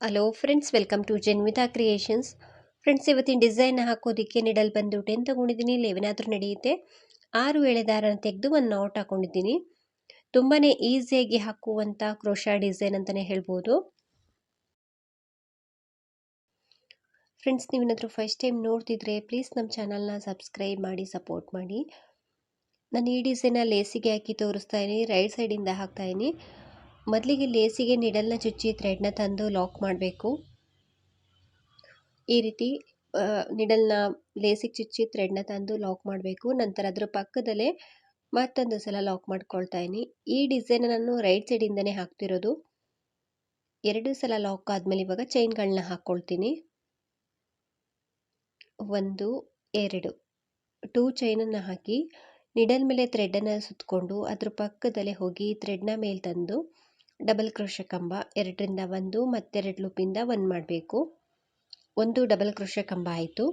Hello friends welcome to Janvitha creations friends ಇವತ್ತಿನ design ಹಾಕೋದಕ್ಕೆ needle ಬಂದು ಟೆನ್ ತೊಗೊಂಡಿದ್ದೀನಿ? ಏನಾದರೂ ನಡೆಯುತ್ತೆ? ಆರು ಎಳೆ ದಾರನ ತೆಗೆದು ಒಂದು ನಾಟ್ ಹಾಕೊಂಡಿದ್ದೀನಿ. ತುಂಬಾ ಈಸಿಯಾಗಿ ಹಾಕುವಂಥ ಕ್ರೋಶಾ ಡಿಸೈನ್ ಅಂತಲೇ ಹೇಳ್ಬೋದು. ಫ್ರೆಂಡ್ಸ್ ನೀವೇನಾದರೂ ಫಸ್ಟ್ ಟೈಮ್ ನೋಡ್ತಿದ್ರೆ ಪ್ಲೀಸ್ ನಮ್ಮ ಚಾನಲ್ನ ಸಬ್ಸ್ಕ್ರೈಬ್ ಮಾಡಿ ಸಪೋರ್ಟ್ ಮಾಡಿ. ನಾನು ಈ ಡಿಸೈನ ಲೇಸಿಗೆ ಹಾಕಿ ತೋರಿಸ್ತಾ ಇದ್ದೀನಿ ರೈಟ್ ಸೈಡಿಂದ ಹಾಕ್ತಾ ಇದ್ದೀನಿ ಮೊದಲಿಗೆ ಲೇಸಿಗೆ ನಿಡಲ್ನ ಚುಚ್ಚಿ ಥ್ರೆಡ್ನ ತಂದು ಲಾಕ್ ಮಾಡಬೇಕು. ಈ ರೀತಿ ನಿಡಲ್ನ ಲೇಸಿಗೆ ಚುಚ್ಚಿ ಥ್ರೆಡ್ನ ತಂದು ಲಾಕ್ ಮಾಡಬೇಕು. ನಂತರ ಅದರ ಪಕ್ಕದಲ್ಲೇ ಮತ್ತೊಂದು ಸಲ ಲಾಕ್ ಮಾಡ್ಕೊಳ್ತಾ ಇದ್ದೀನಿ. ಈ ಡಿಸೈನ್ ನಾನು ರೈಟ್ ಸೈಡಿಂದನೇ ಹಾಕ್ತಿರೋದು. ಎರಡು ಸಲ ಲಾಕ್ ಆದಮೇಲೆ ಇವಾಗ ಚೈನ್ಗಳನ್ನ ಹಾಕ್ಕೊಳ್ತೀನಿ ಒಂದು, ಎರಡು. ಟೂ ಚೈನನ್ನು ಹಾಕಿ ನಿಡಲ್ ಮೇಲೆ ಥ್ರೆಡನ್ನು ಸುತ್ತಕೊಂಡು ಅದ್ರ ಪಕ್ಕದಲ್ಲೇ ಹೋಗಿ ಥ್ರೆಡ್ನ ಮೇಲೆ ತಂದು ಡಬಲ್ ಕ್ರೋಶ ಕಂಬ ಎರಡರಿಂದ ಒಂದು ಮತ್ತೆರಡು ಲೂಪಿಂದ ಒಂದು ಮಾಡಬೇಕು. ಒಂದು ಡಬಲ್ ಕ್ರೋಶ ಕಂಬ ಆಯಿತು.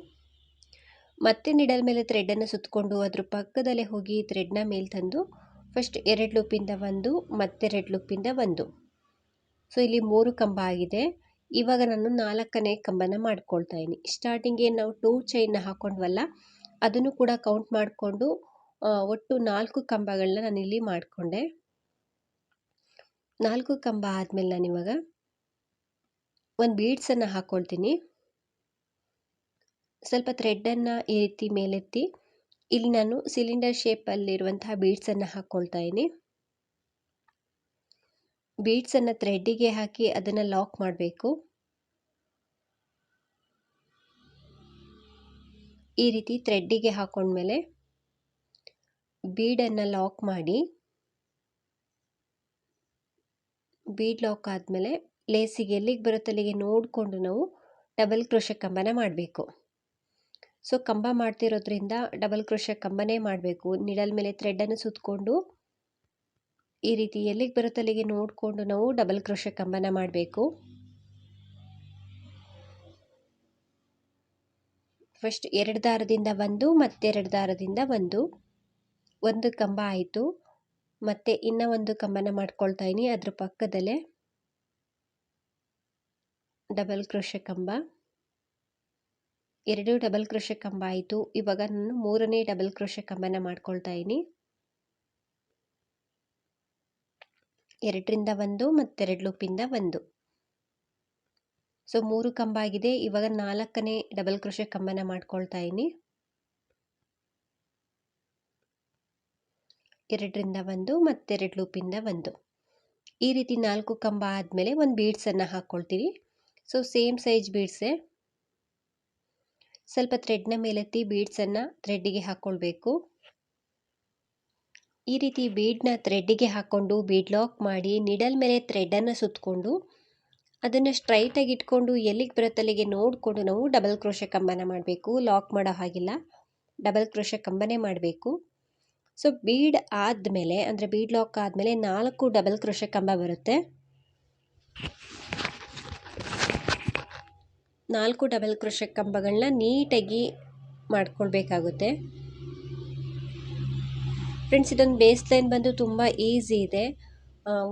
ಮತ್ತೆ ನಿಡಲ್ ಮೇಲೆ ಥ್ರೆಡನ್ನು ಸುತ್ತಕೊಂಡು ಅದ್ರ ಪಕ್ಕದಲ್ಲೇ ಹೋಗಿ ಥ್ರೆಡ್ನ ಮೇಲೆ ತಂದು ಫಸ್ಟ್ ಎರಡು ಲೂಪಿಂದ ಒಂದು, ಮತ್ತೆರಡು ಲೂಪಿಂದ ಒಂದು. ಸೊ ಇಲ್ಲಿ ಮೂರು ಕಂಬ ಆಗಿದೆ. ಇವಾಗ ನಾನು ನಾಲ್ಕನೇ ಕಂಬನ ಮಾಡ್ಕೊಳ್ತಾ ಇದ್ದೀನಿ. ಸ್ಟಾರ್ಟಿಂಗ್ಗೆ ನಾವು ಟೂ ಚೈನ್ನ ಹಾಕ್ಕೊಂಡ್ವಲ್ಲ ಅದನ್ನು ಕೂಡ ಕೌಂಟ್ ಮಾಡಿಕೊಂಡು ಒಟ್ಟು ನಾಲ್ಕು ಕಂಬಗಳನ್ನ ನಾನಿಲ್ಲಿ ಮಾಡಿಕೊಂಡೆ. ನಾಲ್ಕು ಕಂಬ ಆದಮೇಲೆ ನಾನು ಇವಾಗ ಒಂದು ಬೀಡ್ಸನ್ನು ಹಾಕ್ಕೊಳ್ತೀನಿ ಸ್ವಲ್ಪ ಥ್ರೆಡ್ಡನ್ನು ಈ ರೀತಿ ಮೇಲೆತ್ತಿ ಇಲ್ಲಿ ನಾನು ಸಿಲಿಂಡರ್ ಶೇಪಲ್ಲಿರುವಂತಹ ಬೀಡ್ಸನ್ನು ಹಾಕ್ಕೊಳ್ತಾ ಇದ್ದೀನಿ. ಬೀಡ್ಸನ್ನು ಥ್ರೆಡ್ಡಿಗೆ ಹಾಕಿ ಅದನ್ನು ಲಾಕ್ ಮಾಡಬೇಕು. ಈ ರೀತಿ ಥ್ರೆಡ್ಡಿಗೆ ಹಾಕೊಂಡ್ಮೇಲೆ ಬೀಡನ್ನು ಲಾಕ್ ಮಾಡಿ ಬೀಡ್ ಲಾಕ್ ಆದಮೇಲೆ ಲೇಸಿಗೆ ಎಲ್ಲಿಗೆ ಬರುತ್ತೆ ಅಲ್ಲಿಗೆ ನೋಡಿಕೊಂಡು ನಾವು ಡಬಲ್ ಕ್ರೋಶ ಕಂಬನ ಮಾಡಬೇಕು. ಸೊ, ಕಂಬ ಮಾಡ್ತಿರೋದ್ರಿಂದ ಡಬಲ್ ಕ್ರೋಶ ಕಂಬನೇ ಮಾಡಬೇಕು. ನಿಡಲ್ ಮೇಲೆ ಥ್ರೆಡ್ಡನ್ನು ಸುತ್ತಕೊಂಡು ಈ ರೀತಿ ಎಲ್ಲಿಗೆ ಬರುತ್ತೆ ಅಲ್ಲಿಗೆ ನೋಡಿಕೊಂಡು ನಾವು ಡಬಲ್ ಕ್ರೋಶ ಕಂಬನ ಮಾಡಬೇಕು. ಫಸ್ಟ್ ಎರಡು ದಾರದಿಂದ ಒಂದು, ಮತ್ತೆರಡು ದಾರದಿಂದ ಒಂದು. ಒಂದು ಕಂಬ ಆಯಿತು. ಮತ್ತು ಇನ್ನೂ ಒಂದು ಕಂಬನ ಮಾಡ್ಕೊಳ್ತಾ ಇದ್ದೀನಿ ಅದ್ರ ಪಕ್ಕದಲ್ಲೇ ಡಬಲ್ ಕ್ರೋಶ ಕಂಬ. ಎರಡು ಡಬಲ್ ಕ್ರೋಶ ಕಂಬ ಆಯಿತು. ಇವಾಗ ನಾನು ಮೂರನೇ ಡಬಲ್ ಕ್ರೋಶ ಕಂಬನ ಮಾಡ್ಕೊಳ್ತಾ ಇದ್ದೀನಿ ಎರಡರಿಂದ ಒಂದು ಮತ್ತೆರಡು ಲೂಪಿಂದ ಒಂದು. ಸೊ ಮೂರು ಕಂಬ ಆಗಿದೆ. ಇವಾಗ ನಾಲ್ಕನೇ ಡಬಲ್ ಕ್ರೋಶ ಕಂಬನ ಮಾಡ್ಕೊಳ್ತಾ ಇದ್ದೀನಿ ಎರಡರಿಂದ ಒಂದು ಮತ್ತೆರಡು ಲೂಪಿಂದ ಒಂದು. ಈ ರೀತಿ ನಾಲ್ಕು ಕಂಬ ಆದಮೇಲೆ ಒಂದು ಬೀಡ್ಸನ್ನು ಹಾಕ್ಕೊಳ್ತೀವಿ ಸೊ ಸೇಮ್ ಸೈಜ್ ಬೀಡ್ಸೆ ಸ್ವಲ್ಪ ಥ್ರೆಡ್ನ ಮೇಲೆತ್ತಿ ಬೀಡ್ಸನ್ನು ಥ್ರೆಡ್ಡಿಗೆ ಹಾಕ್ಕೊಳ್ಬೇಕು ಈ ರೀತಿ ಬೀಡ್ನ ಥ್ರೆಡ್ಡಿಗೆ ಹಾಕ್ಕೊಂಡು ಬೀಡ್ ಲಾಕ್ ಮಾಡಿ ನಿಡಲ್ ಮೇಲೆ ಥ್ರೆಡ್ಡನ್ನು ಸುತ್ತಕೊಂಡು ಅದನ್ನು ಸ್ಟ್ರೈಟಾಗಿ ಇಟ್ಕೊಂಡು ಎಲ್ಲಿಗೆ ಬರುತ್ತಲ್ಲಿಗೆ ನೋಡಿಕೊಂಡು ನಾವು ಡಬಲ್ ಕ್ರೋಶ ಕಂಬನ ಮಾಡಬೇಕು. ಲಾಕ್ ಮಾಡೋ ಹಾಗಿಲ್ಲ. ಡಬಲ್ ಕ್ರೋಶ ಕಂಬನೇ ಮಾಡಬೇಕು. ಸೊ ಬೀಡ್ ಆದಮೇಲೆ, ಅಂದರೆ ಬೀಡ್ ಲಾಕ್ ಆದಮೇಲೆ ನಾಲ್ಕು ಡಬಲ್ ಕ್ರೋಶ ಕಂಬ ಬರುತ್ತೆ. ನಾಲ್ಕು ಡಬಲ್ ಕ್ರೋಶ ಕಂಬಗಳನ್ನ ನೀಟಾಗಿ ಮಾಡ್ಕೊಳ್ಬೇಕಾಗುತ್ತೆ. ಫ್ರೆಂಡ್ಸ್ ಇದೊಂದು ಬೇಸ್ ಲೈನ್ ಬಂದು ತುಂಬ ಈಸಿ ಇದೆ.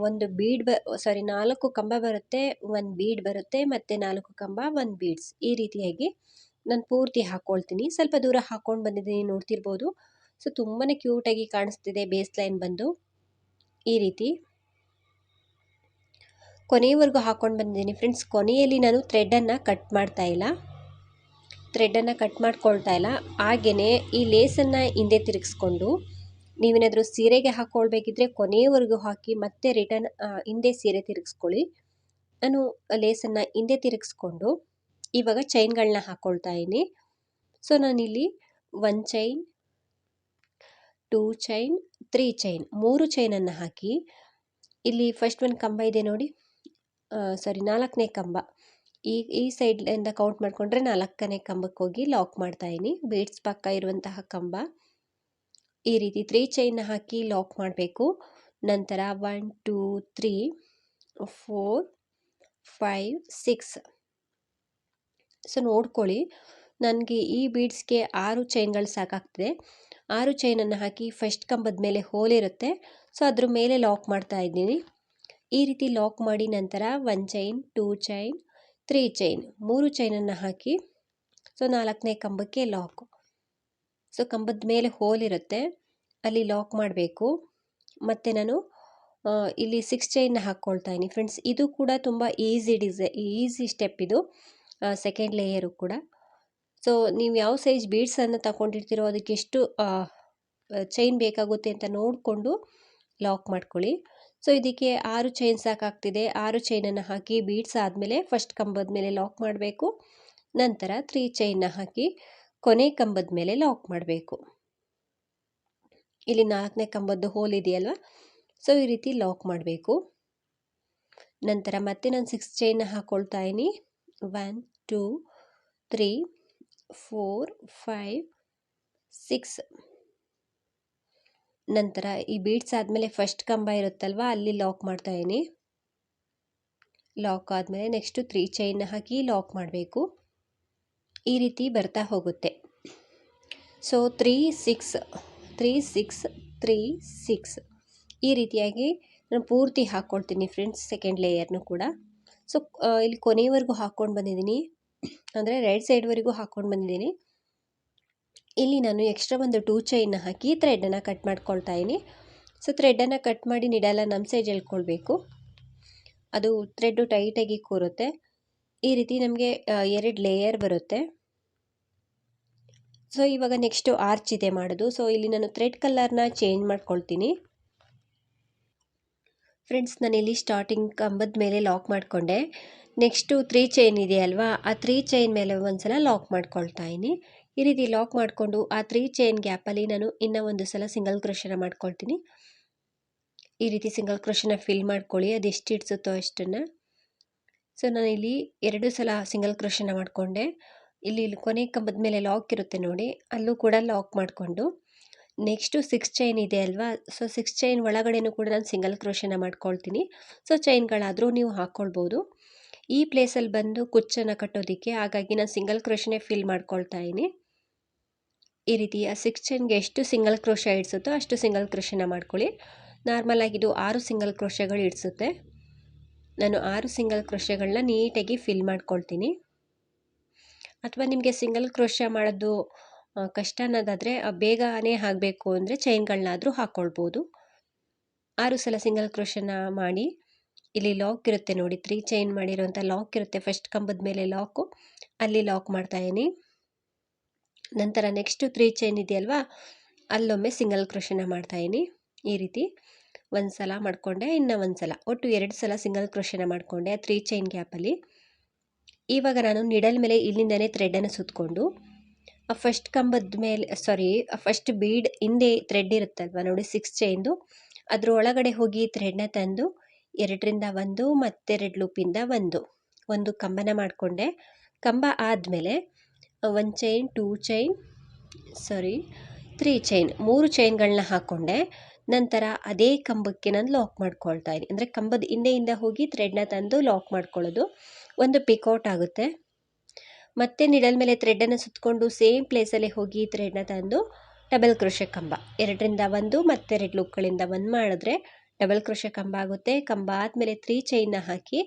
ಒಂದು ಬೀಡ್ ಬ ಸಾರಿ ನಾಲ್ಕು ಕಂಬ ಬರುತ್ತೆ ಒಂದು ಬೀಡ್ ಬರುತ್ತೆ, ಮತ್ತು ನಾಲ್ಕು ಕಂಬ ಒಂದು ಬೀಡ್ಸ್ ಈ ರೀತಿಯಾಗಿ ನಾನು ಪೂರ್ತಿ ಹಾಕ್ಕೊಳ್ತೀನಿ ಸ್ವಲ್ಪ ದೂರ ಹಾಕ್ಕೊಂಡು ಬಂದಿದ್ದೀನಿ, ನೋಡ್ತಿರ್ಬೋದು. ಸೊ ತುಂಬಾ ಕ್ಯೂಟಾಗಿ ಕಾಣಿಸ್ತಿದೆ ಬೇಸ್ ಲೈನ್ ಬಂದು. ಈ ರೀತಿ. ಕೊನೆಯವರೆಗೂ ಹಾಕ್ಕೊಂಡು ಬಂದಿದ್ದೀನಿ. ಫ್ರೆಂಡ್ಸ್, ಕೊನೆಯಲ್ಲಿ ನಾನು ಥ್ರೆಡನ್ನು ಕಟ್ ಮಾಡ್ತಾ ಇಲ್ಲ. ಥ್ರೆಡನ್ನು ಕಟ್ ಮಾಡ್ಕೊಳ್ತಾ ಇಲ್ಲ. ಹಾಗೆಯೇ ಈ ಲೇಸನ್ನು ಹಿಂದೆ ತಿರುಗಿಸ್ಕೊಂಡು, ನೀವೇನಾದರೂ ಸೀರೆಗೆ ಹಾಕ್ಕೊಳ್ಬೇಕಿದ್ರೆ ಕೊನೆಯವರೆಗೂ ಹಾಕಿ ಮತ್ತೆ ರಿಟರ್ನ್ ಹಿಂದೆ ಸೀರೆ ತಿರುಗಿಸ್ಕೊಳ್ಳಿ. ನಾನು ಲೇಸನ್ನು ಹಿಂದೆ ತಿರುಗಿಸ್ಕೊಂಡು ಇವಾಗ ಚೈನ್ಗಳನ್ನ ಹಾಕ್ಕೊಳ್ತಾ ಇದ್ದೀನಿ. ಸೊ, ನಾನಿಲ್ಲಿ one chain two chain three chain ಮೂರು ಚೈನನ್ನು ಹಾಕಿ, ಇಲ್ಲಿ ಫಸ್ಟ್ ಒಂದು ಕಂಬ ಇದೆ ನೋಡಿ. ಸಾರಿ ನಾಲ್ಕನೇ ಕಂಬ. ಈ ಈ ಸೈಡ್ಲಿಂದ ಕೌಂಟ್ ಮಾಡಿಕೊಂಡ್ರೆ ನಾಲ್ಕನೇ ಕಂಬಕ್ಕೆ ಹೋಗಿ ಲಾಕ್ ಮಾಡ್ತಾ ಇದ್ದೀನಿ. ಬೀಡ್ಸ್ ಪಕ್ಕ ಇರುವಂತಹ ಕಂಬ. ಈ ರೀತಿ ತ್ರೀ ಚೈನ್ನ ಹಾಕಿ ಲಾಕ್ ಮಾಡಬೇಕು. ನಂತರ one two three four five six so ನೋಡ್ಕೊಳ್ಳಿ. ನನಗೆ ಈ ಬೀಡ್ಸ್ಗೆ ಆರು ಚೈನ್ಗಳು ಸಾಕಾಗ್ತದೆ. ಆರು ಚೈನನ್ನು ಹಾಕಿ ಫಸ್ಟ್ ಕಂಬದ ಮೇಲೆ ಹೋಲಿರುತ್ತೆ ಸೊ, ಅದ್ರ ಮೇಲೆ ಲಾಕ್ ಮಾಡ್ತಾ ಇದ್ದೀನಿ. ಈ ರೀತಿ ಲಾಕ್ ಮಾಡಿ ನಂತರ one chain, two chain, three chain, ಮೂರು ಚೈನನ್ನು ಹಾಕಿ, ಸೊ, ನಾಲ್ಕನೇ ಕಂಬಕ್ಕೆ ಲಾಕ್. ಸೊ, ಕಂಬದ ಮೇಲೆ ಹೋಲ್ ಇರುತ್ತೆ. ಅಲ್ಲಿ ಲಾಕ್ ಮಾಡಬೇಕು. ಮತ್ತು ನಾನು ಇಲ್ಲಿ ಸಿಕ್ಸ್ ಚೈನ್ನ ಹಾಕ್ಕೊಳ್ತಾ ಇದ್ದೀನಿ. ಫ್ರೆಂಡ್ಸ್, ಇದು ಕೂಡ ತುಂಬ ಈಸಿ ಡಿಸೈ, ಈಸಿ ಸ್ಟೆಪ್ ಇದು. ಸೆಕೆಂಡ್ ಲೇಯರು ಕೂಡ. ಸೊ ನೀವು ಯಾವ ಸೈಜ್ ಬೀಡ್ಸನ್ನು ತಗೊಂಡಿರ್ತೀರೋ ಅದಕ್ಕೆ ಎಷ್ಟು ಚೈನ್ ಬೇಕಾಗುತ್ತೆ ಅಂತ ನೋಡಿಕೊಂಡು ಲಾಕ್ ಮಾಡ್ಕೊಳ್ಳಿ. ಸೊ ಇದಕ್ಕೆ ಆರು ಚೈನ್ ಸಾಕಾಗ್ತಿದೆ. ಆರು ಚೈನನ್ನು ಹಾಕಿ ಬೀಡ್ಸ್ ಆದಮೇಲೆ ಫಸ್ಟ್ ಕಂಬದ ಮೇಲೆ ಲಾಕ್ ಮಾಡಬೇಕು. ನಂತರ ತ್ರೀ ಚೈನ್ನ ಹಾಕಿ ಕೊನೆ ಕಂಬದ ಮೇಲೆ ಲಾಕ್ ಮಾಡಬೇಕು. ಇಲ್ಲಿ ನಾಲ್ಕನೇ ಕಂಬದ್ದು ಹೋಲ್ ಇದೆಯಲ್ವ? ಸೊ ಈ ರೀತಿ ಲಾಕ್ ಮಾಡಬೇಕು. ನಂತರ ಮತ್ತೆ ನಾನು ಸಿಕ್ಸ್ ಚೈನ್ನ ಹಾಕ್ಕೊಳ್ತಾ ಇದ್ದೀನಿ. One two three four, five, six. ನಂತರ ಈ ಬೀಡ್ಸ್ ಆದಮೇಲೆ ಫಸ್ಟ್ ಕಂಬ ಇರುತ್ತಲ್ವ, ಅಲ್ಲಿ ಲಾಕ್ ಮಾಡ್ತಾ ಇದ್ದೀನಿ. ಲಾಕ್ ಆದಮೇಲೆ ನೆಕ್ಸ್ಟು ತ್ರೀ ಚೈನ್ ಹಾಕಿ ಲಾಕ್ ಮಾಡಬೇಕು. ಈ ರೀತಿ ಬರ್ತಾ ಹೋಗುತ್ತೆ. So three six three six three six ಈ ರೀತಿಯಾಗಿ ನಾನು ಪೂರ್ತಿ ಹಾಕ್ಕೊಳ್ತೀನಿ ಫ್ರೆಂಡ್ಸ್ ಸೆಕೆಂಡ್ ಲೇಯರ್ನು ಕೂಡ. ಸೊ ಇಲ್ಲಿ ಕೊನೆಯವರೆಗೂ ಹಾಕ್ಕೊಂಡು ಬಂದಿದ್ದೀನಿ. ಅಂದರೆ ರೈಟ್ ಸೈಡ್ವರೆಗೂ ಹಾಕ್ಕೊಂಡು ಬಂದಿದ್ದೀನಿ. ಇಲ್ಲಿ ನಾನು ಎಕ್ಸ್ಟ್ರಾ ಒಂದು ಟೂ ಚೈನ್ನ ಹಾಕಿ ಥ್ರೆಡ್ಡನ್ನು ಕಟ್ ಮಾಡ್ಕೊಳ್ತಾ ಇದ್ದೀನಿ. ಸೊ ಥ್ರೆಡನ್ನು ಕಟ್ ಮಾಡಿ ನಿಡಲ್ಲ ನಮ್ಮ ಸೈಜ್ ಎಳ್ಕೊಳ್ಬೇಕು ಅದು ಥ್ರೆಡ್ಡು ಟೈಟಾಗಿ ಕೂರುತ್ತೆ. ಈ ರೀತಿ ನಮಗೆ ಎರಡು ಲೇಯರ್ ಬರುತ್ತೆ. ಸೊ ಇವಾಗ ನೆಕ್ಸ್ಟು ಆರ್ಚ್ ಇದೆ ಮಾಡೋದು. ಸೊ ಇಲ್ಲಿ ನಾನು ಥ್ರೆಡ್ ಕಲ್ಲರ್ನ ಚೇಂಜ್ ಮಾಡ್ಕೊಳ್ತೀನಿ. ಫ್ರೆಂಡ್ಸ್ ನಾನಿಲ್ಲಿ ಸ್ಟಾರ್ಟಿಂಗ್ ಕಂಬದ ಮೇಲೆ ಲಾಕ್ ಮಾಡಿಕೊಂಡೆ. ನೆಕ್ಸ್ಟು ತ್ರೀ ಚೈನ್ ಇದೆಯಲ್ವಾ ಆ ತ್ರೀ ಚೈನ್ ಮೇಲೆ ಒಂದ್ಸಲ ಲಾಕ್ ಮಾಡ್ಕೊಳ್ತಾ ಇದ್ದೀನಿ ಈ ರೀತಿ ಲಾಕ್ ಮಾಡಿಕೊಂಡು ಆ ತ್ರೀ ಚೈನ್ ಗ್ಯಾಪಲ್ಲಿ ನಾನು ಇನ್ನೂ ಒಂದು ಸಲ ಸಿಂಗಲ್ ಕ್ರೋಶನ ಮಾಡ್ಕೊಳ್ತೀನಿ. ಈ ರೀತಿ ಸಿಂಗಲ್ ಕ್ರೋಶನ ಫಿಲ್ ಮಾಡ್ಕೊಳ್ಳಿ. ಅದು ಎಷ್ಟು ಇಡ್ಸುತ್ತೋ ಅಷ್ಟನ್ನು. ಸೊ ನಾನಿಲ್ಲಿ ಎರಡು ಸಲ ಸಿಂಗಲ್ ಕ್ರೋಶನ ಮಾಡಿಕೊಂಡೆ. ಇಲ್ಲಿ ಕೊನೆ ಕಂಬದ ಮೇಲೆ ಲಾಕ್ ಇರುತ್ತೆ ನೋಡಿ. ಅಲ್ಲೂ ಕೂಡ ಲಾಕ್ ಮಾಡಿಕೊಂಡು. ನೆಕ್ಸ್ಟು ಸಿಕ್ಸ್ ಚೈನ್ ಇದೆ ಅಲ್ವಾ? ಸೊ, ಸಿಕ್ಸ್ ಚೈನ್ ಒಳಗಡೆನೂ ಕೂಡ ನಾನು ಸಿಂಗಲ್ ಕ್ರೋಶನ ಮಾಡ್ಕೊಳ್ತೀನಿ. ಸೊ, ಚೈನ್ಗಳಾದರೂ ನೀವು ಹಾಕ್ಕೊಳ್ಬೋದು ಈ ಪ್ಲೇಸಲ್ಲಿ ಬಂದು ಕುಚ್ಚನ್ನು ಕಟ್ಟೋದಕ್ಕೆ ಹಾಗಾಗಿ ನಾನು ಸಿಂಗಲ್ ಕ್ರೋಶನೇ ಫಿಲ್ ಮಾಡ್ಕೊಳ್ತಾ ಇದ್ದೀನಿ. ಈ ರೀತಿ ಆ ಸಿಕ್ಸ್ ಚೈನ್ಗೆ ಎಷ್ಟು ಸಿಂಗಲ್ ಕ್ರೋಷ ಇಡಿಸುತ್ತೋ ಅಷ್ಟು ಸಿಂಗಲ್ ಕ್ರೋಶನ ಮಾಡ್ಕೊಳ್ಳಿ. ನಾರ್ಮಲಾಗಿ ಇದು ಆರು ಸಿಂಗಲ್ ಕ್ರೋಷಗಳು ಇಡಿಸುತ್ತೆ. ನಾನು ಆರು ಸಿಂಗಲ್ ಕ್ರೋಷಗಳನ್ನ ನೀಟಾಗಿ ಫಿಲ್ ಮಾಡ್ಕೊಳ್ತೀನಿ. ಅಥವಾ ನಿಮಗೆ ಸಿಂಗಲ್ ಕ್ರೋಷ ಮಾಡೋದು ಕಷ್ಟ ಅನ್ನೋದಾದರೆ ಬೇಗನೆ ಆಗಬೇಕು ಅಂದರೆ ಚೈನ್ಗಳನ್ನಾದರೂ ಹಾಕ್ಕೊಳ್ಬೋದು ಆರು ಸಲ ಸಿಂಗಲ್ ಕ್ರೋಶನ ಮಾಡಿ, ಇಲ್ಲಿ ಲಾಕ್ ಇರುತ್ತೆ ನೋಡಿ, ತ್ರೀ ಚೈನ್ ಮಾಡಿರೋಂಥ ಲಾಕ್ ಇರುತ್ತೆ ಫಸ್ಟ್ ಕಂಬದ ಮೇಲೆ ಲಾಕು, ಅಲ್ಲಿ ಲಾಕ್ ಮಾಡ್ತಾಯಿದ್ದೀನಿ ನಂತರ ನೆಕ್ಸ್ಟು ತ್ರೀ ಚೈನ್ ಇದೆಯಲ್ವಾ, ಅಲ್ಲೊಮ್ಮೆ ಸಿಂಗಲ್ ಕ್ರೋಶನ ಮಾಡ್ತಾಯಿದ್ದೀನಿ ಈ ರೀತಿ ಒಂದು ಸಲ ಮಾಡಿಕೊಂಡೆ, ಇನ್ನು ಒಂದು ಸಲ. ಒಟ್ಟು ಎರಡು ಸಲ ಸಿಂಗಲ್ ಕ್ರೋಶನ ಮಾಡಿಕೊಂಡೆ ಆ ತ್ರೀ ಚೈನ್ ಗ್ಯಾಪಲ್ಲಿ. ಇವಾಗ ನಾನು ನಿಡಲ್ ಮೇಲೆ ಇಲ್ಲಿಂದನೇ ಥ್ರೆಡನ್ನು ಸುತ್ತಕೊಂಡು ಫಸ್ಟ್ ಕಂಬದ ಮೇಲೆ ಸಾರಿ ಫಸ್ಟ್ ಬೀಡ್ ಹಿಂದೆ ಥ್ರೆಡ್ ಇರುತ್ತಲ್ವ ನೋಡಿ ಸಿಕ್ಸ್ ಚೈನ್ದು ಅದ್ರ ಒಳಗಡೆ ಹೋಗಿ ಥ್ರೆಡ್ನ ತಂದು, ಎರಡರಿಂದ ಒಂದು ಮತ್ತೆರಡು ಲೂಪಿಂದ ಒಂದು. ಒಂದು ಕಂಬನ ಮಾಡಿಕೊಂಡೆ. ಕಂಬ ಆದಮೇಲೆ one chain two chain sorry three chain ಮೂರು ಚೈನ್ಗಳನ್ನ ಹಾಕ್ಕೊಂಡೆ ನಂತರ ಅದೇ ಕಂಬಕ್ಕೆ ನಾನು ಲಾಕ್ ಮಾಡ್ಕೊಳ್ತಾ ಇದ್ದೀನಿ. ಅಂದರೆ ಕಂಬದ ಹಿಂದೆಯಿಂದ ಹೋಗಿ ಥ್ರೆಡ್ನ ತಂದು ಲಾಕ್ ಮಾಡ್ಕೊಳ್ಳೋದು ಒಂದು ಪಿಕೌಟ್ ಆಗುತ್ತೆ. ಮತ್ತೆ ನಿಡಲ್ ಮೇಲೆ ಥ್ರೆಡನ್ನು ಸುತ್ತಕೊಂಡು ಸೇಮ್ ಪ್ಲೇಸಲ್ಲೇ ಹೋಗಿ ಥ್ರೆಡ್ನ ತಂದು ಡಬಲ್ ಕ್ರೋಶೆ ಕಂಬ. ಎರಡರಿಂದ ಒಂದು ಮತ್ತೆರಡು ಲುಕ್ಗಳಿಂದ ಒಂದು ಮಾಡಿದ್ರೆ ಡಬಲ್ ಕ್ರೋಶೆ ಕಂಬ ಆಗುತ್ತೆ. ಕಂಬ ಆದಮೇಲೆ ತ್ರೀ ಚೈನ್ನ ಹಾಕಿ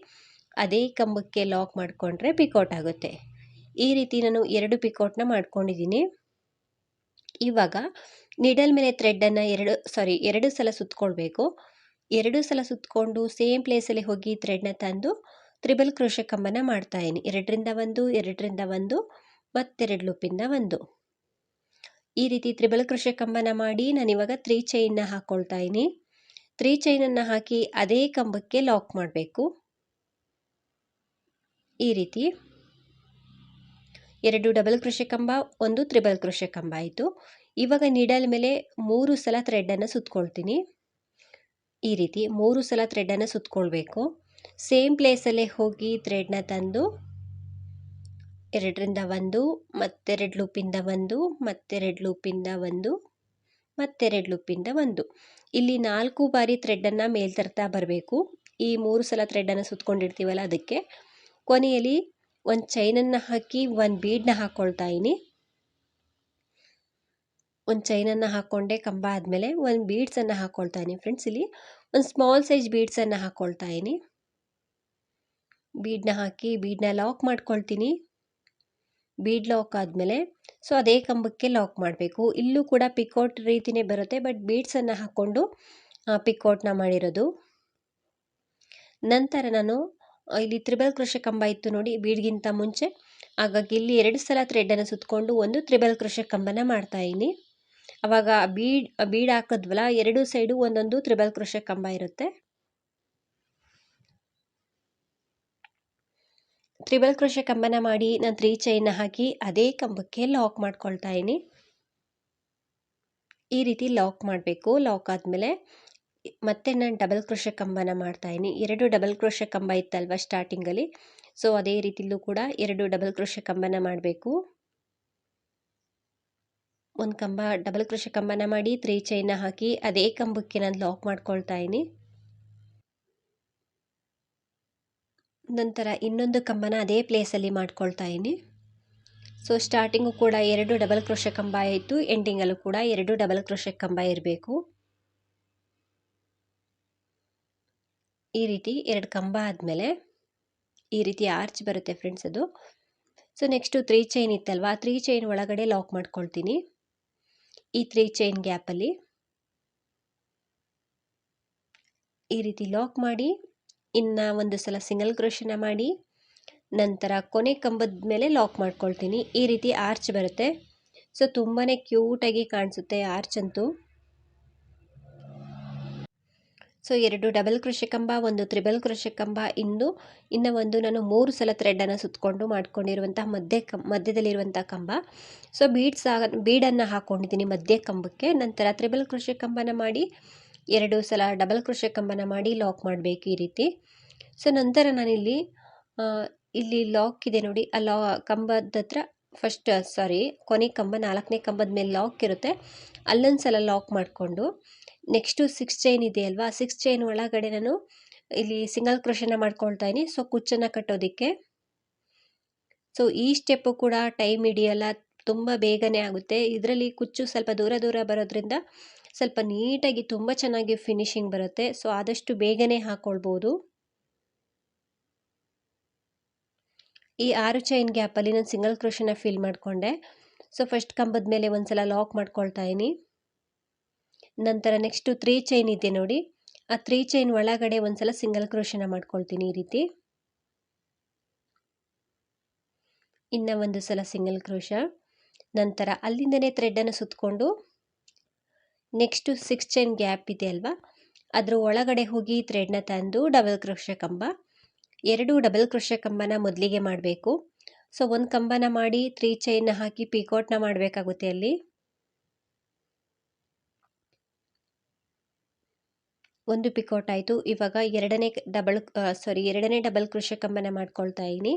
ಅದೇ ಕಂಬಕ್ಕೆ ಲಾಕ್ ಮಾಡಿಕೊಂಡ್ರೆ ಪಿಕೌಟ್ ಆಗುತ್ತೆ. ಈ ರೀತಿ ನಾನು ಎರಡು ಪಿಕೌಟ್ನ ಮಾಡ್ಕೊಂಡಿದ್ದೀನಿ. ಇವಾಗ ನಿಡಲ್ ಮೇಲೆ ಥ್ರೆಡ್ಡನ್ನು ಎರಡು ಸಾರಿ ಎರಡು ಸಲ ಸುತ್ತಕೊಳ್ಬೇಕು ಎರಡು ಸಲ ಸುತ್ತಕೊಂಡು ಸೇಮ್ ಪ್ಲೇಸಲ್ಲಿ ಹೋಗಿ ಥ್ರೆಡ್ನ ತಂದು ತ್ರಿಬಲ್ ಕ್ರೋಶೆ ಕಂಬನ ಮಾಡ್ತಾಯಿದ್ದೀನಿ ಎರಡರಿಂದ ಒಂದು ಎರಡರಿಂದ ಒಂದು, ಮತ್ತೆರಡು ಲೂಪಿಂದ ಒಂದು. ಈ ರೀತಿ ತ್ರಿಬಲ್ ಕ್ರೋಶೆ ಕಂಬನ ಮಾಡಿ ನಾನಿವಾಗ ತ್ರೀ ಚೈನ್ನ ಹಾಕ್ಕೊಳ್ತಾ ಇದ್ದೀನಿ. ತ್ರೀ ಚೈನನ್ನು ಹಾಕಿ ಅದೇ ಕಂಬಕ್ಕೆ ಲಾಕ್ ಮಾಡಬೇಕು. ಈ ರೀತಿ. ಎರಡು ಡಬಲ್ ಕ್ರೋಶೆ ಕಂಬ, ಒಂದು ತ್ರಿಬಲ್ ಕ್ರೋಶೆ ಕಂಬ ಆಯಿತು. ಇವಾಗ ನೀಡಲ್ ಮೇಲೆ ಮೂರು ಸಲ ಥ್ರೆಡನ್ನು ಸುತ್ತಕೊಳ್ತೀನಿ ಈ ರೀತಿ ಮೂರು ಸಲ ಥ್ರೆಡನ್ನು ಸುತ್ತಕೊಳ್ಬೇಕು ಸೇಮ್ ಪ್ಲೇಸಲ್ಲೇ ಹೋಗಿ ಥ್ರೆಡ್ನ ತಂದು, ಎರಡರಿಂದ ಒಂದು, ಮತ್ತೆರಡು ಲೂಪಿಂದ ಒಂದು, ಮತ್ತೆರಡು ಲೂಪಿಂದ ಒಂದು, ಮತ್ತೆರಡು ಲೂಪಿಂದ ಒಂದು. ಇಲ್ಲಿ ನಾಲ್ಕು ಬಾರಿ ಥ್ರೆಡ್ಡನ್ನು ಮೇಲೆ ತರ್ತಾ ಬರಬೇಕು. ಈ ಮೂರು ಸಲ ಥ್ರೆಡ್ಡನ್ನು ಸುತ್ತಕೊಂಡಿರ್ತೀವಲ್ಲ ಅದಕ್ಕೆ. ಕೊನೆಯಲ್ಲಿ ಒಂದು ಚೈನನ್ನು ಹಾಕಿ ಒಂದು ಬೀಡನ್ನ ಹಾಕ್ಕೊಳ್ತಾ ಇದ್ದೀನಿ ಒಂದು ಚೈನನ್ನು ಹಾಕ್ಕೊಂಡೆ ಕಂಬ ಆದಮೇಲೆ ಒಂದು ಬೀಡ್ಸನ್ನು ಹಾಕ್ಕೊಳ್ತಾ ಇದ್ದೀನಿ ಫ್ರೆಂಡ್ಸ್ ಇಲ್ಲಿ ಒಂದು ಸ್ಮಾಲ್ ಸೈಜ್ ಬೀಡ್ಸನ್ನು ಹಾಕ್ಕೊಳ್ತಾ ಇದ್ದೀನಿ ಬೀಡನ್ನ ಹಾಕಿ ಬೀಡನ್ನ ಲಾಕ್ ಮಾಡ್ಕೊಳ್ತೀನಿ. ಬೀಡ್ ಲಾಕ್ ಆದಮೇಲೆ ಸೊ ಅದೇ ಕಂಬಕ್ಕೆ ಲಾಕ್ ಮಾಡಬೇಕು. ಇಲ್ಲೂ ಕೂಡ ಪಿಕೋಟ್ ರೀತಿಯೇ ಬರುತ್ತೆ, ಬಟ್ ಬೀಡ್ಸನ್ನು ಹಾಕ್ಕೊಂಡು ಪಿಕೋಟ್ನ ಮಾಡಿರೋದು. ನಂತರ ನಾನು ಇಲ್ಲಿ ತ್ರಿಬಲ್ ಕೃಷಿ ಕಂಬ ಇತ್ತು ನೋಡಿ, ಬೀಡ್ಗಿಂತ ಮುಂಚೆ. ಹಾಗಾಗಿ ಇಲ್ಲಿ ಎರಡು ಸಲ ಥ್ರೆಡನ್ನು ಸುತ್ತಕೊಂಡು ಒಂದು ತ್ರಿಬಲ್ ಕೃಷಿ ಕಂಬನ ಮಾಡ್ತಾ ಆವಾಗ ಬೀಡ್ ಬೀಡ್ ಹಾಕಿದ್ವಲ್ಲ, ಎರಡು ಸೈಡು ಒಂದೊಂದು ತ್ರಿಬಲ್ ಕೃಷಿ ಕಂಬ ಇರುತ್ತೆ. ತ್ರಿಬಲ್ ಕೃಷಿ ಕಂಬನ ಮಾಡಿ ನಾನು ತ್ರೀ ಚೈನ್ನ ಹಾಕಿ ಅದೇ ಕಂಬಕ್ಕೆ ಲಾಕ್ ಮಾಡ್ಕೊಳ್ತಾ ಇದ್ದೀನಿ ಈ ರೀತಿ ಲಾಕ್ ಮಾಡಬೇಕು. ಲಾಕ್ ಆದಮೇಲೆ ಮತ್ತೆ ನಾನು ಡಬಲ್ ಕ್ರೋಶೆ ಕಂಬನ ಮಾಡ್ತಾಯಿನಿ ಎರಡು ಡಬಲ್ ಕ್ರೋಶೆ ಕಂಬ ಇತ್ತಲ್ವ ಸ್ಟಾರ್ಟಿಂಗಲ್ಲಿ ಸೊ ಅದೇ ರೀತಿಲೂ ಕೂಡ ಎರಡು ಡಬಲ್ ಕ್ರೋಶೆ ಕಂಬನ ಮಾಡಬೇಕು. ಒಂದು ಕಂಬ ಡಬಲ್ ಕ್ರೋಶೆ ಕಂಬನ ಮಾಡಿ ತ್ರೀ ಚೈನ ಹಾಕಿ ಅದೇ ಕಂಬಕ್ಕೆ ನಾನು ಲಾಕ್ ಮಾಡ್ಕೊಳ್ತಾ ಇದ್ದೀನಿ ನಂತರ ಇನ್ನೊಂದು ಕಂಬನ ಅದೇ ಪ್ಲೇಸಲ್ಲಿ ಮಾಡ್ಕೊಳ್ತಾ ಇದ್ದೀನಿ. ಸೊ ಸ್ಟಾರ್ಟಿಂಗು ಕೂಡ ಎರಡು ಡಬಲ್ ಕ್ರೋಶೆ ಕಂಬ ಆಯಿತು ಎಂಡಿಂಗಲ್ಲೂ ಕೂಡ ಎರಡು ಡಬಲ್ ಕ್ರೋಶೆ ಕಂಬ ಇರಬೇಕು. ಈ ರೀತಿ ಎರಡು ಕಂಬ ಆದಮೇಲೆ ಈ ರೀತಿ ಆರ್ಚ್ ಬರುತ್ತೆ ಫ್ರೆಂಡ್ಸ್ ಅದು. ಸೊ ನೆಕ್ಸ್ಟು ತ್ರೀ ಚೈನ್ ಇತ್ತಲ್ವಾ ತ್ರೀ ಚೈನ್ ಒಳಗಡೆ ಲಾಕ್ ಮಾಡ್ಕೊಳ್ತೀನಿ. ಈ ತ್ರೀ ಚೈನ್ ಗ್ಯಾಪಲ್ಲಿ ಈ ರೀತಿ ಲಾಕ್ ಮಾಡಿ ಇನ್ನು ಒಂದು ಸಲ ಸಿಂಗಲ್ ಕ್ರೋಷನ ಮಾಡಿ, ನಂತರ ಕೊನೆ ಕಂಬದ ಮೇಲೆ ಲಾಕ್ ಮಾಡ್ಕೊಳ್ತೀನಿ. ಈ ರೀತಿ ಆರ್ಚ್ ಬರುತ್ತೆ. ಸೊ ತುಂಬಾ ಕ್ಯೂಟಾಗಿ ಕಾಣಿಸುತ್ತೆ ಆರ್ಚ್ ಅಂತೂ. ಸೊ, ಎರಡು ಡಬಲ್ ಕೃಷಿ ಕಂಬ, ಒಂದು ತ್ರಿಬಲ್ ಕೃಷಿ ಕಂಬ ಇಂದು. ಇನ್ನು ಒಂದು ನಾನು ಮೂರು ಸಲ ಥ್ರೆಡನ್ನು ಸುತ್ತಕೊಂಡು ಮಾಡ್ಕೊಂಡಿರುವಂತಹ ಮಧ್ಯ ಕಂ ಮಧ್ಯದಲ್ಲಿರುವಂಥ ಕಂಬ. ಸೊ, ಬೀಡ್ಸ್ ಬೀಡನ್ನು ಹಾಕ್ಕೊಂಡಿದ್ದೀನಿ ಮಧ್ಯ ಕಂಬಕ್ಕೆ. ನಂತರ ತ್ರಿಬಲ್ ಕೃಷಿ ಕಂಬನ ಮಾಡಿ ಎರಡು ಸಲ ಡಬಲ್ ಕ್ರೋಶೆ ಕಂಬನ ಮಾಡಿ ಲಾಕ್ ಮಾಡಬೇಕು ಈ ರೀತಿ. ಸೊ ನಂತರ ನಾನಿಲ್ಲಿ ಇಲ್ಲಿ ಲಾಕ್ ಇದೆ ನೋಡಿ. ಆ ಲಾ ಕಂಬದ ಹತ್ರ ಫಸ್ಟ್ ಸಾರಿ ಕೊನೆ ಕಂಬ, ನಾಲ್ಕನೇ ಕಂಬದ ಮೇಲೆ ಲಾಕ್ ಇರುತ್ತೆ. ಅಲ್ಲೊಂದು ಸಲ ಲಾಕ್ ಮಾಡಿಕೊಂಡು ನೆಕ್ಸ್ಟು ಸಿಕ್ಸ್ ಚೈನ್ ಇದೆ ಅಲ್ವಾ? ಸಿಕ್ಸ್ ಚೈನ್ ಒಳಗಡೆ ನಾನು ಇಲ್ಲಿ ಸಿಂಗಲ್ ಕ್ರೋಶನ ಮಾಡ್ಕೊಳ್ತಾ ಇದ್ದೀನಿ ಸೊ ಕುಚ್ಚನ್ನು ಕಟ್ಟೋದಕ್ಕೆ. ಸೊ ಈ ಸ್ಟೆಪ್ಪು ಕೂಡ ಟೈಮ್ ಹಿಡಿಯಲ್ಲ, ತುಂಬ ಬೇಗನೆ ಆಗುತ್ತೆ. ಇದರಲ್ಲಿ ಕುಚ್ಚು ಸ್ವಲ್ಪ ದೂರ ದೂರ ಬರೋದ್ರಿಂದ ಸ್ವಲ್ಪ ನೀಟಾಗಿ ತುಂಬ ಚೆನ್ನಾಗಿ ಫಿನಿಶಿಂಗ್ ಬರುತ್ತೆ. ಸೊ ಆದಷ್ಟು ಬೇಗನೆ ಹಾಕ್ಕೊಳ್ಬೋದು ಈ ಆರು ಚೈನ್ ಗ್ಯಾಪಲ್ಲಿ ನಾನು ಸಿಂಗಲ್ ಕ್ರೋಶನ ಫಿಲ್ ಮಾಡಿಕೊಂಡೆ. ಸೊ ಫಸ್ಟ್ ಕಂಬದ ಮೇಲೆ ಒಂದು ಸಲ ಲಾಕ್ ಮಾಡ್ಕೊಳ್ತಾ ಇದ್ದೀನಿ. ನಂತರ ನೆಕ್ಸ್ಟು ತ್ರೀ ಚೈನ್ ಇದೆ ನೋಡಿ. ಆ ತ್ರೀ ಚೈನ್ ಒಳಗಡೆ ಒಂದ್ಸಲ ಸಿಂಗಲ್ ಕ್ರೋಶನ ಮಾಡ್ಕೊಳ್ತೀನಿ ಈ ರೀತಿ. ಇನ್ನು ಒಂದು ಸಲ ಸಿಂಗಲ್ ಕ್ರೋಷ ನಂತರ ಅಲ್ಲಿಂದನೇ ಥ್ರೆಡ್ಡನ್ನು ಸುತ್ತಕೊಂಡು ನೆಕ್ಸ್ಟು ಸಿಕ್ಸ್ ಚೈನ್ ಗ್ಯಾಪ್ ಇದೆ ಅಲ್ವಾ? ಅದರ ಒಳಗಡೆ ಹೋಗಿ ಥ್ರೆಡ್ನ ತಂದು ಡಬಲ್ ಕ್ರೋಶ ಕಂಬ. ಎರಡು ಡಬಲ್ ಕ್ರೋಶ ಕಂಬನ ಮೊದಲಿಗೆ ಮಾಡಬೇಕು. ಸೊ ಒಂದು ಕಂಬನ ಮಾಡಿ ತ್ರೀ ಚೈನ್ನ ಹಾಕಿ ಪಿಕೋಟ್ನ ಮಾಡಬೇಕಾಗುತ್ತೆ ಅಲ್ಲಿ. ಒಂದು ಪಿಕೋಟ್ ಆಯಿತು. ಇವಾಗ ಎರಡನೇ ಡಬಲ್ ಸಾರಿ ಎರಡನೇ ಡಬಲ್ ಕೃಷಿ ಕಂಬನ ಮಾಡ್ಕೊಳ್ತಾ ಇದ್ದೀನಿ.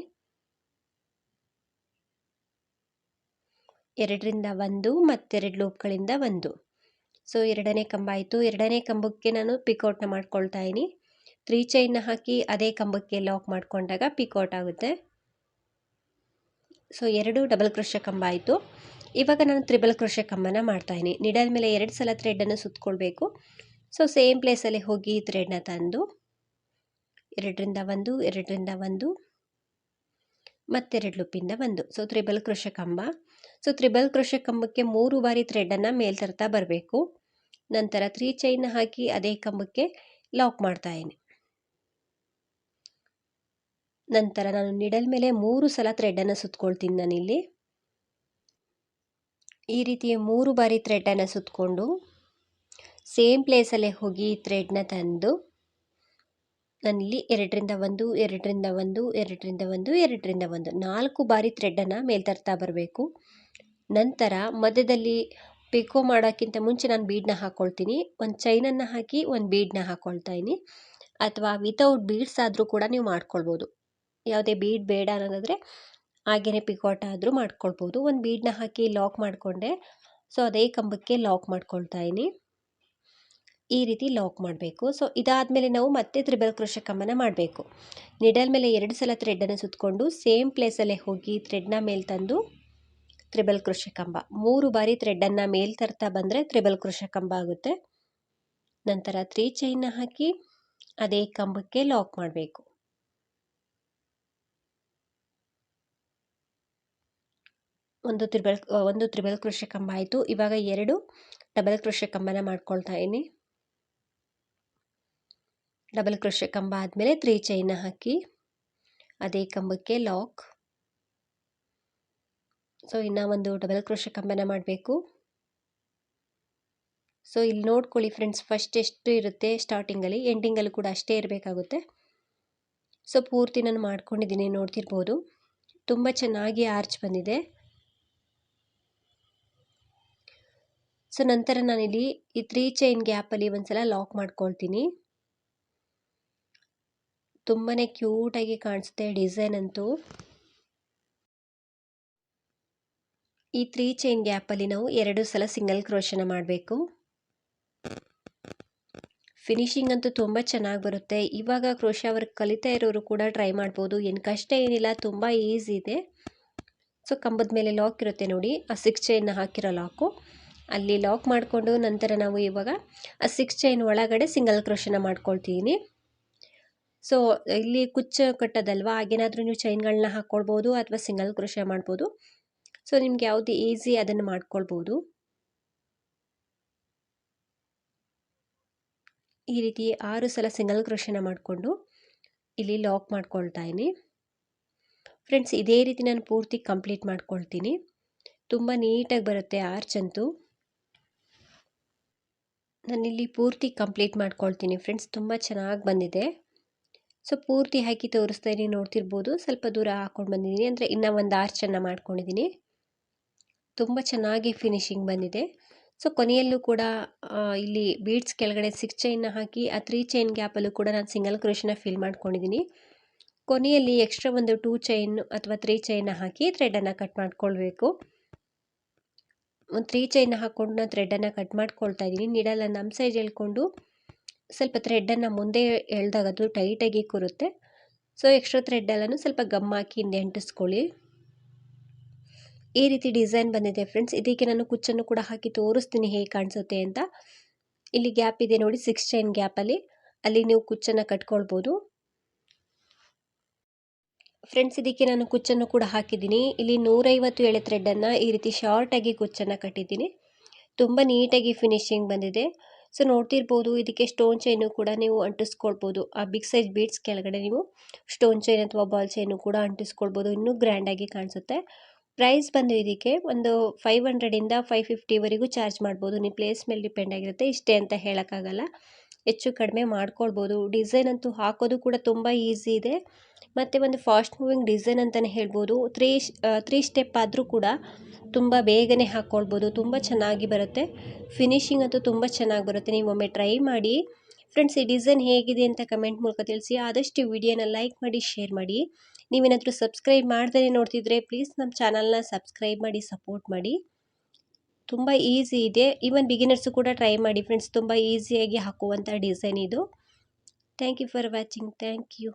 ಎರಡರಿಂದ ಒಂದು ಮತ್ತೆರಡು ಲೂಪ್ಗಳಿಂದ ಒಂದು. ಸೊ, ಎರಡನೇ ಕಂಬ ಆಯಿತು. ಎರಡನೇ ಕಂಬಕ್ಕೆ ನಾನು ಪಿಕೌಟ್ನ ಮಾಡ್ಕೊಳ್ತಾ ಇದ್ದೀನಿ ತ್ರೀ ಚೈನ್ನ ಹಾಕಿ ಅದೇ ಕಂಬಕ್ಕೆ ಲಾಕ್ ಮಾಡಿಕೊಂಡಾಗ ಪಿಕೌಟ್ ಆಗುತ್ತೆ. ಸೊ ಎರಡು ಡಬಲ್ ಕೃಷ ಕಂಬ ಆಯಿತು. ಇವಾಗ ನಾನು ತ್ರಿಬಲ್ ಕೃಷ ಕಂಬನ ಮಾಡ್ತಾಯಿದ್ದೀನಿ ನಿಡಲ್ ಮೇಲೆ ಎರಡು ಸಲ ಥ್ರೆಡನ್ನು ಸುತ್ತಕೊಳ್ಬೇಕು ಸೊ ಸೇಮ್ ಪ್ಲೇಸಲ್ಲಿ ಹೋಗಿ ಥ್ರೆಡ್ನ ತಂದು, ಎರಡರಿಂದ ಒಂದು ಎರಡರಿಂದ ಒಂದು, ಮತ್ತೆರಡು ಲುಪ್ಪಿಂದ ಒಂದು. ಸೊ ತ್ರಿಬಲ್ ಕೃಷ ಕಂಬ. ಸೊ ತ್ರಿಬಲ್ ಕೃಷ ಕಂಬಕ್ಕೆ ಮೂರು ಬಾರಿ ಥ್ರೆಡನ್ನು ಮೇಲ್ ತರ್ತಾ ಬರಬೇಕು. ನಂತರ ತ್ರೀ ಚೈನ್ ಹಾಕಿ ಅದೇ ಕಂಬಕ್ಕೆ ಲಾಕ್ ಮಾಡ್ತಾ ಇದ್ದೀನಿ ನಂತರ ನಾನು ನಿಡಲ್ ಮೇಲೆ ಮೂರು ಸಲ ಥ್ರೆಡನ್ನು ಸುತ್ಕೊಳ್ತೀನಿ ನಾನಿಲ್ಲಿ. ಈ ರೀತಿಯ ಮೂರು ಬಾರಿ ಥ್ರೆಡನ್ನು ಸುತ್ತಕೊಂಡು ಸೇಮ್ ಪ್ಲೇಸಲ್ಲೇ ಹೋಗಿ ಥ್ರೆಡ್ನ ತಂದು ನಾನಿಲ್ಲಿ ಎರಡರಿಂದ ಒಂದು ಎರಡರಿಂದ ಒಂದು ಎರಡರಿಂದ ಒಂದು ಎರಡರಿಂದ ಒಂದು ನಾಲ್ಕು ಬಾರಿ ಥ್ರೆಡ್ಡನ್ನು ಮೇಲ್ತರ್ತಾ ಬರಬೇಕು. ನಂತರ ಮಧ್ಯದಲ್ಲಿ ಪಿಕೋ ಮಾಡೋಕ್ಕಿಂತ ಮುಂಚೆ ನಾನು ಬೀಡನ್ನ ಹಾಕ್ಕೊಳ್ತೀನಿ ಒಂದು ಚೈನನ್ನು ಹಾಕಿ ಒಂದು ಬೀಡನ್ನ ಹಾಕ್ಕೊಳ್ತಾ ಇದ್ದೀನಿ. ಅಥವಾ ವಿತೌಟ್ ಬೀಡ್ಸ್ ಆದರೂ ಕೂಡ ನೀವು ಮಾಡ್ಕೊಳ್ಬೋದು. ಯಾವುದೇ ಬೀಡ್ ಬೇಡ ಅನ್ನೋದಾದರೆ ಹಾಗೆಯೇ ಪಿಕೋಟ ಆದರೂ ಮಾಡ್ಕೊಳ್ಬೋದು. ಒಂದು ಬೀಡನ್ನ ಹಾಕಿ ಲಾಕ್ ಮಾಡಿಕೊಂಡೆ. ಸೊ ಅದೇ ಕಂಬಕ್ಕೆ ಲಾಕ್ ಮಾಡ್ಕೊಳ್ತಾ ಇದ್ದೀನಿ. ಈ ರೀತಿ ಲಾಕ್ ಮಾಡಬೇಕು. ಸೊ ಇದಾದಮೇಲೆ ನಾವು ಮತ್ತೆ ತ್ರಿಬಲ್ ಕೃಷ ಕಂಬನ ಮಾಡಬೇಕು. ನಿಡಲ್ ಮೇಲೆ ಎರಡು ಸಲ ಥ್ರೆಡ್ಡನ್ನು ಸುತ್ತಕೊಂಡು ಸೇಮ್ ಪ್ಲೇಸಲ್ಲೇ ಹೋಗಿ ಥ್ರೆಡ್ನ ಮೇಲೆ ತಂದು ತ್ರಿಬಲ್ ಕೃಷಿ ಕಂಬ ಮೂರು ಬಾರಿ ಥ್ರೆಡ್ಡನ್ನು ಮೇಲ್ ತರ್ತಾ ಬಂದರೆ ತ್ರಿಬಲ್ ಕೃಷಿ ಕಂಬ ಆಗುತ್ತೆ. ನಂತರ ತ್ರೀ ಚೈನ್ನ ಹಾಕಿ ಅದೇ ಕಂಬಕ್ಕೆ ಲಾಕ್ ಮಾಡಬೇಕು. ಒಂದು ತ್ರಿಬಲ್ ಒಂದು ತ್ರಿಬಲ್ ಕೃಷಿ ಕಂಬ ಆಯಿತು. ಇವಾಗ ಎರಡು ಡಬಲ್ ಕೃಷಿ ಕಂಬನ ಮಾಡ್ಕೊಳ್ತಾ ಇದ್ದೀನಿ. ಡಬಲ್ ಕೃಷಿ ಕಂಬ ಆದಮೇಲೆ ತ್ರೀ ಚೈನ್ನ ಹಾಕಿ ಅದೇ ಕಂಬಕ್ಕೆ ಲಾಕ್ ಸೊ ಇನ್ನು ಒಂದು ಡಬಲ್ ಕ್ರೋಶ ಕಂಬನ ಮಾಡಬೇಕು. ಸೊ ಇಲ್ಲಿ ನೋಡ್ಕೊಳ್ಳಿ ಫ್ರೆಂಡ್ಸ್ ಫಸ್ಟ್ ಎಷ್ಟು ಇರುತ್ತೆ ಸ್ಟಾರ್ಟಿಂಗಲ್ಲಿ ಎಂಡಿಂಗಲ್ಲಿ ಕೂಡ ಅಷ್ಟೇ ಇರಬೇಕಾಗುತ್ತೆ. ಸೊ ಪೂರ್ತಿ ನಾನು ಮಾಡ್ಕೊಂಡಿದ್ದೀನಿ, ನೋಡ್ತಿರ್ಬೋದು. ತುಂಬ ಚೆನ್ನಾಗಿ ಆರ್ಚ್ ಬಂದಿದೆ. ಸೊ ನಂತರ ನಾನಿಲ್ಲಿ ಈ ತ್ರೀ ಚೈನ್ ಗ್ಯಾಪಲ್ಲಿ ಒಂದ್ಸಲ ಲಾಕ್ ಮಾಡ್ಕೊಳ್ತೀನಿ. ತುಂಬಾ ಕ್ಯೂಟಾಗಿ ಕಾಣಿಸುತ್ತೆ ಡಿಸೈನ್ ಅಂತೂ. ಈ ತ್ರೀ ಚೈನ್ ಗ್ಯಾಪಲ್ಲಿ ನಾವು ಎರಡು ಸಲ ಸಿಂಗಲ್ ಕ್ರೋಶನ ಮಾಡಬೇಕು. ಫಿನಿಶಿಂಗ್ ಅಂತೂ ತುಂಬ ಚೆನ್ನಾಗಿ ಬರುತ್ತೆ. ಇವಾಗ ಕ್ರೋಶ ವರ್ಕ್ ಕಲಿತಾ ಇರೋರು ಕೂಡ ಟ್ರೈ ಮಾಡ್ಬೋದು. ಏನು ಕಷ್ಟ ಏನಿಲ್ಲ, ತುಂಬ ಈಸಿ ಇದೆ. ಸೊ, ಕಂಬದ ಮೇಲೆ ಲಾಕ್ ಇರುತ್ತೆ ನೋಡಿ. ಆ ಸಿಕ್ಸ್ ಚೈನ್ನ ಹಾಕಿರೋ ಲಾಕು. ಅಲ್ಲಿ ಲಾಕ್ ಮಾಡಿಕೊಂಡು ನಂತರ ನಾವು ಇವಾಗ ಆ ಸಿಕ್ಸ್ ಚೈನ್ ಒಳಗಡೆ ಸಿಂಗಲ್ ಕ್ರೋಶನ ಮಾಡ್ಕೊಳ್ತೀನಿ. ಸೊ, ಇಲ್ಲಿ ಕುಚ್ಚು ಕಟ್ಟೋದಲ್ವಾ? ಹಾಗೇನಾದರೂ ನೀವು ಚೈನ್ಗಳನ್ನ ಹಾಕ್ಕೊಳ್ಬೋದು ಅಥವಾ ಸಿಂಗಲ್ ಕ್ರೋಶ ಮಾಡ್ಬೋದು. ಸೊ ನಿಮ್ಗೆ ಯಾವುದು ಈಸಿ ಅದನ್ನು ಮಾಡ್ಕೊಳ್ಬೋದು? ಈ ರೀತಿ ಆರು ಸಲ ಸಿಂಗಲ್ ಕ್ರೋಶನ ಮಾಡಿಕೊಂಡು ಇಲ್ಲಿ ಲಾಕ್ ಮಾಡ್ಕೊಳ್ತಾ ಇದ್ದೀನಿ. ಫ್ರೆಂಡ್ಸ್ ಇದೇ ರೀತಿ ನಾನು ಪೂರ್ತಿ ಕಂಪ್ಲೀಟ್ ಮಾಡ್ಕೊಳ್ತೀನಿ. ತುಂಬ ನೀಟಾಗಿ ಬರುತ್ತೆ ಆರ್ಚ್ ಅಂತೂ. ನಾನಿಲ್ಲಿ ಪೂರ್ತಿ ಕಂಪ್ಲೀಟ್ ಮಾಡ್ಕೊಳ್ತೀನಿ ಫ್ರೆಂಡ್ಸ್ ತುಂಬ ಚೆನ್ನಾಗಿ ಬಂದಿದೆ. ಸೊ ಪೂರ್ತಿ ಹಾಕಿ ತೋರಿಸ್ತಾ ಇದ್ದೀನಿ, ನೋಡ್ತಿರ್ಬೋದು. ಸ್ವಲ್ಪ ದೂರ ಹಾಕ್ಕೊಂಡು ಬಂದಿದ್ದೀನಿ. ಅಂದರೆ ಇನ್ನೂ ಒಂದು ಆರ್ಚನ್ನು ಮಾಡ್ಕೊಂಡಿದ್ದೀನಿ. ತುಂಬ ಚೆನ್ನಾಗಿ ಫಿನಿಶಿಂಗ್ ಬಂದಿದೆ. ಸೊ ಕೊನೆಯಲ್ಲೂ ಕೂಡ ಇಲ್ಲಿ ಬೀಡ್ಸ್ ಕೆಳಗಡೆ ಸಿಕ್ಸ್ ಚೈನ್ನ ಹಾಕಿ, ಆ ತ್ರೀ ಚೈನ್ ಗ್ಯಾಪಲ್ಲೂ ಕೂಡ ನಾನು ಸಿಂಗಲ್ ಕ್ರೋಶನ ಫಿಲ್ ಮಾಡ್ಕೊಂಡಿದ್ದೀನಿ ಕೊನೆಯಲ್ಲಿ ಎಕ್ಸ್ಟ್ರಾ ಒಂದು ಟೂ ಚೈನ್ ಅಥವಾ ತ್ರೀ ಚೈನ್ನ ಹಾಕಿ ಥ್ರೆಡನ್ನು ಕಟ್ ಮಾಡ್ಕೊಳ್ಬೇಕು. ಒಂದು ತ್ರೀ ಚೈನ್ ಹಾಕ್ಕೊಂಡು ನಾನು ಥ್ರೆಡನ್ನು ಕಟ್ ಮಾಡ್ಕೊಳ್ತಾ ಇದ್ದೀನಿ. ನೀಡಲ್ಲ ನಮ್ಮ ಸೈಜ್ ಹೇಳ್ಕೊಂಡು ಸ್ವಲ್ಪ ಥ್ರೆಡನ್ನು ಮುಂದೆ ಎಳ್ದಾಗ ಅದು ಟೈಟಾಗಿ ಕೂರುತ್ತೆ. ಸೊ ಎಕ್ಸ್ಟ್ರಾ ಥ್ರೆಡ್ಡೆಲ್ಲನೂ ಸ್ವಲ್ಪ ಗಮ್ ಹಾಕಿ ಹಿಂದೆ ಅಂಟಿಸ್ಕೊಳ್ಳಿ. ಈ ರೀತಿ ಡಿಸೈನ್ ಬಂದಿದೆ ಫ್ರೆಂಡ್ಸ್. ಇದಕ್ಕೆ ನಾನು ಕುಚ್ಚನ್ನು ಕೂಡ ಹಾಕಿ ತೋರಿಸ್ತೀನಿ ಹೇಗೆ ಕಾಣಿಸುತ್ತೆ ಅಂತ. ಇಲ್ಲಿ ಗ್ಯಾಪ್ ಇದೆ ನೋಡಿ ಸಿಕ್ಸ್ ಚೈನ್ ಗ್ಯಾಪಲ್ಲಿ ಅಲ್ಲಿ. ನೀವು ಕುಚ್ಚನ್ನು ಕಟ್ಕೊಳ್ಬೋದು. ಫ್ರೆಂಡ್ಸ್ ಇದಕ್ಕೆ ನಾನು ಕುಚ್ಚನ್ನು ಕೂಡ ಹಾಕಿದ್ದೀನಿ. ಇಲ್ಲಿ ನೂರೈವತ್ತು ಎಳೆ ಥ್ರೆಡ್ಡನ್ನು ಈ ರೀತಿ ಶಾರ್ಟಾಗಿ ಕುಚ್ಚನ್ನು ಕಟ್ಟಿದ್ದೀನಿ. ತುಂಬ ನೀಟಾಗಿ ಫಿನಿಶಿಂಗ್ ಬಂದಿದೆ. ಸೊ, ನೋಡ್ತಿರ್ಬೋದು, ಇದಕ್ಕೆ ಸ್ಟೋನ್ ಚೈನು ಕೂಡ ನೀವು ಅಂಟಿಸ್ಕೊಳ್ಬೋದು. ಆ ಬಿಗ್ ಸೈಜ್ ಬೀಡ್ಸ್ ಕೆಳಗಡೆ ನೀವು ಸ್ಟೋನ್ ಚೈನ್ ಅಥವಾ ಬಾಲ್ ಚೈನು ಕೂಡ ಅಂಟಿಸ್ಕೊಳ್ಬೋದು. ಇನ್ನೂ ಗ್ರ್ಯಾಂಡಾಗಿ ಕಾಣಿಸುತ್ತೆ. ಪ್ರೈಸ್ ಬಂದು ಇದಕ್ಕೆ ಒಂದು ಫೈವ್ ಹಂಡ್ರೆಡಿಂದ ಫೈವ್ ಫಿಫ್ಟಿವರೆಗೂ ಚಾರ್ಜ್ ಮಾಡ್ಬೋದು. ನಿಮ್ಮ ಪ್ಲೇಸ್ ಮೇಲೆ ಡಿಪೆಂಡ್ ಆಗಿರುತ್ತೆ. ಇಷ್ಟೇ ಅಂತ ಹೇಳೋಕ್ಕಾಗಲ್ಲ. ಹೆಚ್ಚು ಕಡಿಮೆ ಮಾಡ್ಕೊಳ್ಬೋದು. ಡಿಸೈನ್ ಅಂತೂ ಹಾಕೋದು ಕೂಡ ತುಂಬ ಈಸಿ ಇದೆ. ಮತ್ತು ಒಂದು ಫಾಸ್ಟ್ ಮೂವಿಂಗ್ ಡಿಸೈನ್ ಅಂತಲೇ ಹೇಳ್ಬೋದು. ತ್ರೀ ತ್ರೀ ಸ್ಟೆಪ್ ಆದರೂ ಕೂಡ ತುಂಬ ಬೇಗನೆ ಹಾಕ್ಕೊಳ್ಬೋದು ತುಂಬ ಚೆನ್ನಾಗಿ ಬರುತ್ತೆ. ಫಿನಿಶಿಂಗ್ ಅಂತೂ ತುಂಬ ಚೆನ್ನಾಗಿ ಬರುತ್ತೆ. ನೀವು ಒಮ್ಮೆ ಟ್ರೈ ಮಾಡಿ. ಫ್ರೆಂಡ್ಸ್ ಈ ಡಿಸೈನ್ ಹೇಗಿದೆ ಅಂತ ಕಮೆಂಟ್ ಮೂಲಕ ತಿಳಿಸಿ. ಆದಷ್ಟು ವಿಡಿಯೋನ ಲೈಕ್ ಮಾಡಿ ಶೇರ್ ಮಾಡಿ. ನೀವೇನಾದರೂ ಸಬ್ಸ್ಕ್ರೈಬ್ ಮಾಡ್ದೇ ನೋಡ್ತಿದ್ರೆ ಪ್ಲೀಸ್ ನಮ್ಮ ಚಾನಲ್ನ ಸಬ್ಸ್ಕ್ರೈಬ್ ಮಾಡಿ ಸಪೋರ್ಟ್ ಮಾಡಿ. ತುಂಬ ಈಸಿ ಇದೆ. ಈವನ್ ಬಿಗಿನರ್ಸು ಕೂಡ ಟ್ರೈ ಮಾಡಿ ಫ್ರೆಂಡ್ಸ್ ತುಂಬ ಈಸಿಯಾಗಿ ಹಾಕುವಂಥ ಡಿಸೈನ್ ಇದು. Thank you for watching thank you